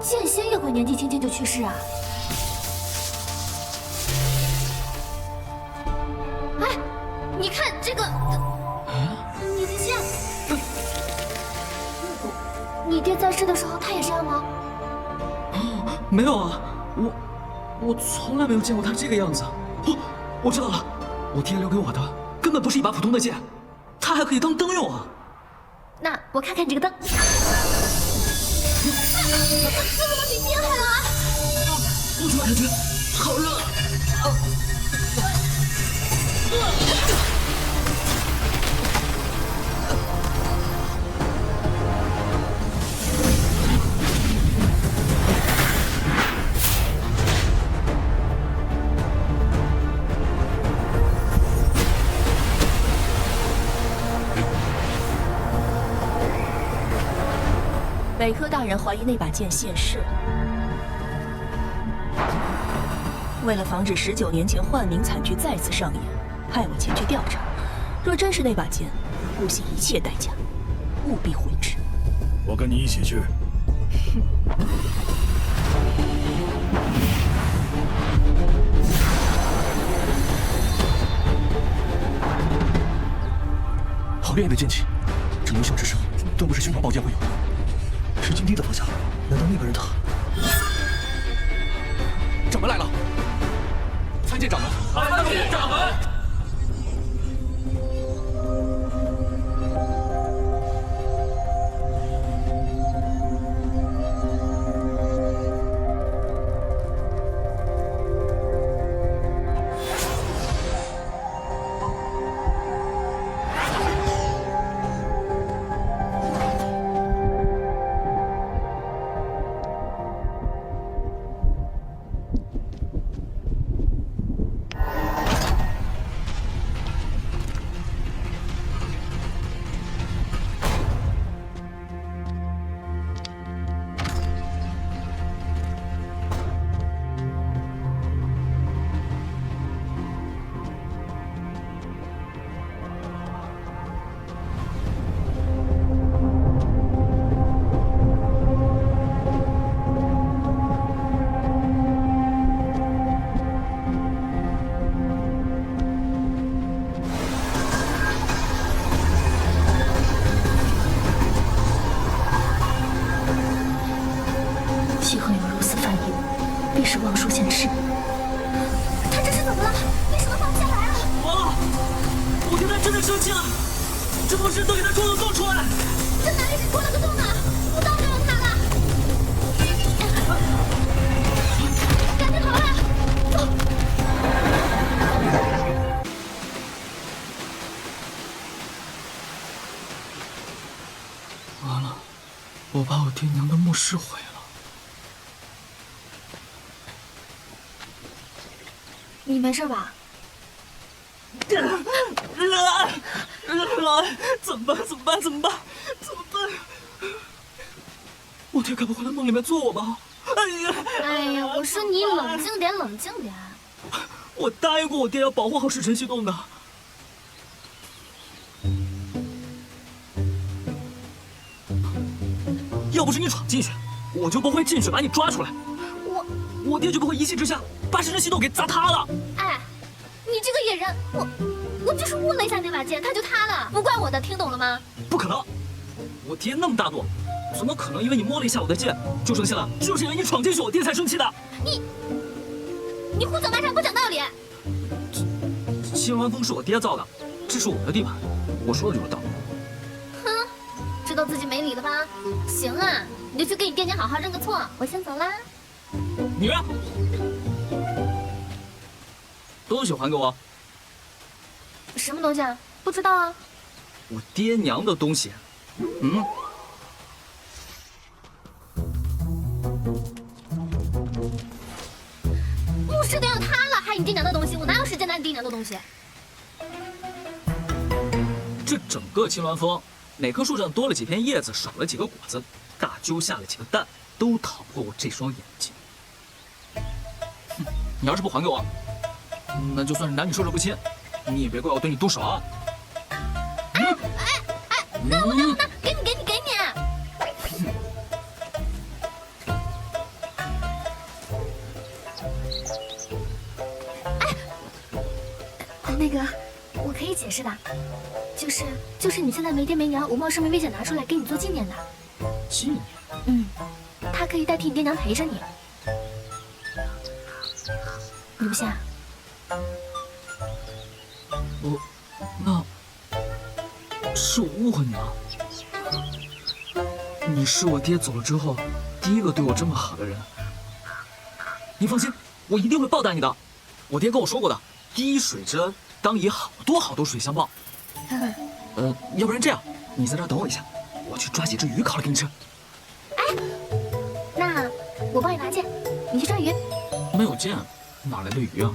剑仙也会年纪轻轻就去世啊？哎，你看这个，你的剑，你爹在世的时候他也这样吗？没有啊，我我从来没有见过他这个样子。哦，我知道了，我爹留给我的根本不是一把普通的剑，它还可以当灯用啊！那我看看你这个灯，这怎么比电还冷啊？我怎么感觉好热啊！北柯大人怀疑那把剑现世，为了防止十九年前幻冥惨剧再次上演，派我前去调查。若真是那把剑，不惜一切代价，务必毁之。我跟你一起去。好烈焰的剑气，这冥想之声，断不是寻常宝剑会有的。是金堤的方向，难道那个人他？掌门来了，参见掌门。参见掌门。必是望舒现世。他这是怎么了？为什么放不下来了？完了，我爹他真的生气了，这不是都给他戳了洞出来。这哪里是戳了个洞啊？我当就有他了！赶紧逃啊！走！完了，我把我爹娘的墓室毁了。你没事吧？怎么办？怎么办？怎么办？怎么办？我爹该不会来梦里面做我吧？哎呀！哎呀，我说你冷静点，冷静点。我答应过我爹要保护好石城西洞的。要不是你闯进去，我就不会进去把你抓出来。我，我爹就不会一气之下把石城西洞给砸塌了。哎，你这个野人，我我就是握了一下那把剑，它就塌了，不怪我的，听懂了吗？不可能！我爹那么大度，怎么可能因为你摸了一下我的剑就生气了？就是因为你闯进去，我爹才生气的。你你胡搅蛮缠，不讲道理。秦鸾峰是我爹造的，这是我的地盘，我说的就是道理。哼，知道自己没理了吧？行啊，你就去跟你爹娘好好认个错。我先走啦。你东西还给我！什么东西啊？不知道啊。我爹娘的东西。嗯。墓室都要塌了，还你爹娘的东西？我哪有时间拿你爹娘的东西？这整个青鸾峰，哪棵树上多了几片叶子，少了几个果子，大鸠下了几个蛋，都逃不过我这双眼睛。你要是不还给我，那就算是男女授受不亲，你也别怪我对你动手啊！哎哎哎，那我拿我，给你给你给你！哎，那个，我可以解释的，就是就是你现在没爹没娘，我冒生命危险拿出来给你做纪念的。纪念？嗯，他可以代替你爹娘陪着你。留下。我，那是我误会你了。你是我爹走了之后第一个对我这么好的人。你放心，我一定会报答你的。我爹跟我说过的，滴水之恩当以好多好多水相报。要不然这样，你在这儿等我一下，我去抓几只鱼烤了给你吃。哎那我帮你拿剑，你去抓鱼。没有剑，哪来的鱼啊？